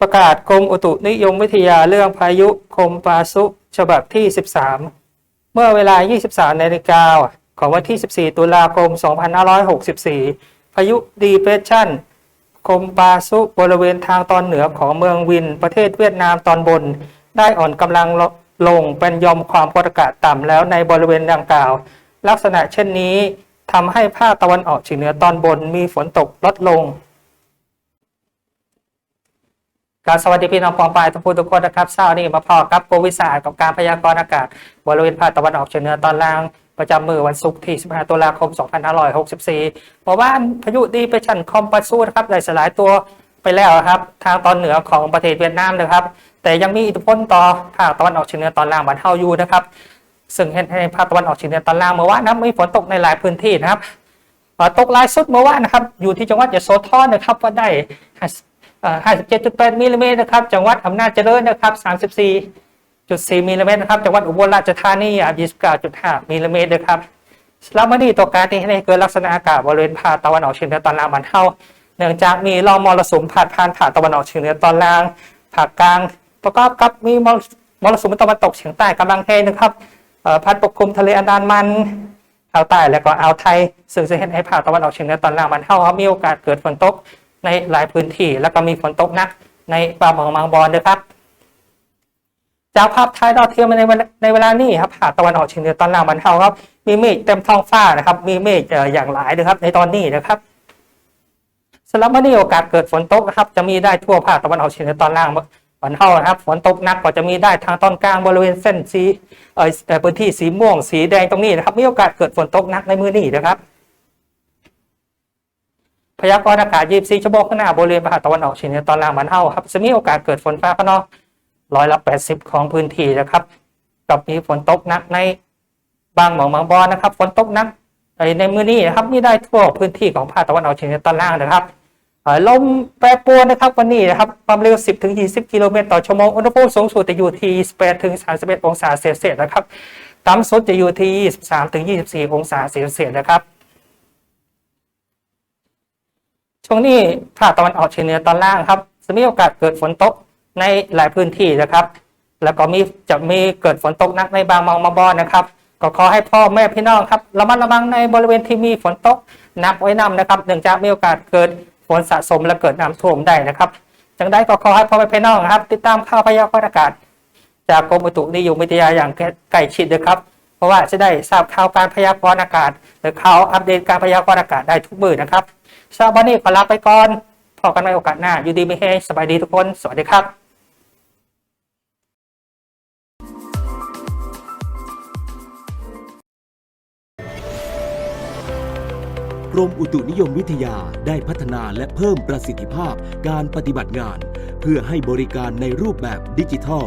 ประกาศกรมอุตุนิยมวิทยาเรื่องพายุคมปาซุฉบับที่ 13 เมื่อเวลา 23นาฬิกาของวันที่ 14 ตุลาคม 2564 พายุดีเพรสชันคมปาซุบริเวณทางตอนเหนือของเมืองวิน ประเทศเวียดนามตอนบน ได้อ่อนกำลังลงเป็นยอมความกดอากาศต่ำแล้วในบริเวณดังกล่าว ลักษณะเช่นนี้ทำให้ภาคตะวันออกเฉียงเหนือตอนบนมีฝนตกลดลง การสวัสดีพี่น้องปองปายทุกผู้ทุกคนนะครับเช้านี้มาพอกับโกวิสากับการพยากรณ์อากาศบริเวณภาคตะวันออกเฉียงเหนือตอนล่างประจำมือวันศุกร์ที่ 15 ตุลาคม 2564เพราะว่าพายุดีเปชันคอมปัสซูนะครับได้สลายตัวไปแล้วครับทางตอนเหนือของประเทศเวียดนามนะครับ แต่ยังมีอิทธิพลต่อภาคตะวันออกเฉียงเหนือตอนล่างบ้านเฮาอยู่นะครับซึ่งเห็นในภาคตะวันออกเฉียงเหนือตอนล่างเมื่อวานนะมีฝนตกในหลายพื้นที่นะครับตกลายสุดเมื่อวานนะครับอยู่ที่จังหวัดยโสธรนะครับว่าได้ 57.8มิลลิเมตรนะครับจังหวัดอำนาจเจริญนะครับ34.4มิลลิเมตรนะครับจังหวัดอุบลราชธานี29.5มิลลิเมตรนะครับแล้วมาดีตัวการที่ให้เกิดลักษณะอากาศบริเวณภาคตะวันออกเฉียงเหนือตอนล่างบ้านเฮาเนื่องจากมีลอมมรสุมพาดผ่านภาคตะวันออกเฉียงเหนือตอนล่างภาคกลาง ประกอบกับมีมรสุมตะวันตกเฉียงใต้กำลังแรงนะครับพัดปกคลุมทะเลอันดามันอ่าวใต้และก็อ่าวไทย ซึ่งจะเห็นให้ภาคตะวันออกเฉียงเหนือตอนล่างมันเท่ามีโอกาสเกิดฝนตก ในหลายพื้นที่ แล้วก็มีฝนตกหนักในบางเมืองบางบอนด้วยครับ จากภาพถ่ายดาวเทียมในในเวลานี้ครับภาคตะวันออกเฉียงเหนือตอนล่างมันเทาครับ มีเมฆเต็มท้องฟ้านะครับ มีเมฆอย่างหลายนะครับ ในตอนนี้นะครับสำหรับวันนี้โอกาสเกิดฝนตกนะครับ จะมีได้ทั่วภาคตะวันออกเฉียงเหนือตอนล่างวันเทานะครับ ฝนตกหนักก็จะมีได้ทางตอนกลางบริเวณเส้นสีเอ่อเอ่อพื้นที่สีม่วง สีแดงตรงนี้นะครับ มีโอกาสเกิดฝนตกหนักในมือนี้นะครับ พยากรณ์อากาศ 24 ชั่วโมงข้างหน้าบริเวณภาคตะวันออกเฉียงเหนือตอนล่างบ้านเฮาครับ จะมีโอกาสเกิดฝนฟ้าขนองร้อยละ 80 ของพื้นที่นะครับ กับมีฝนตกหนักในบางหมองบางบอนนะครับ ฝนตกหนักในมื้อนี้นะครับมีได้ทั่วพื้นที่ของภาคตะวันออกเฉียงเหนือตอนล่างนะครับลมแปรปรวนนะครับวันนี้นะครับความเร็ว 10 ถึง 20 กิโลเมตรต่อชั่วโมงอุณหภูมิสูงสุดจะอยู่ที่ 28 ถึง 31 องศาเซลเซียสนะครับต่ำสุดจะอยู่ที่ 23 ถึง 24 องศาเซลเซียสนะครับ ช่วงนี้ภาคตะวันออกเฉียงเหนือตอนล่างครับ จะมีโอกาสเกิดฝนตกในหลายพื้นที่นะครับ แล้วก็มีจะมีเกิดฝนตกหนักในบางมองมาบอนนะครับ ก็ขอให้พ่อแม่พี่น้องครับระมัดระวังในบริเวณที่มีฝนตกนักไว้นำนะครับเนื่องจากมีโอกาสเกิดฝนสะสมและเกิดน้ำท่วมได้นะครับจังได้ก็ขอให้พ่อแม่พี่น้องครับ ติดตามข่าวพยากรณ์อากาศ จากกรมอุตุนิยมวิทยาอย่างใกล้ชิดนะครับ เพราะว่าจะได้ทราบข่าวการพยากรณ์อากาศ หรือข่าวอัปเดตการพยากรณ์อากาศได้ทุกมือนะครับสำหรับวันนี้ขอลาไปก่อนพอกันในโอกาสหน้าอยู่ดีไม่แห้งสบายดีทุกคน สวัสดีครับกรมอุตุนิยมวิทยาได้พัฒนาและเพิ่มประสิทธิภาพการปฏิบัติงาน เพื่อให้บริการในรูปแบบดิจิทัล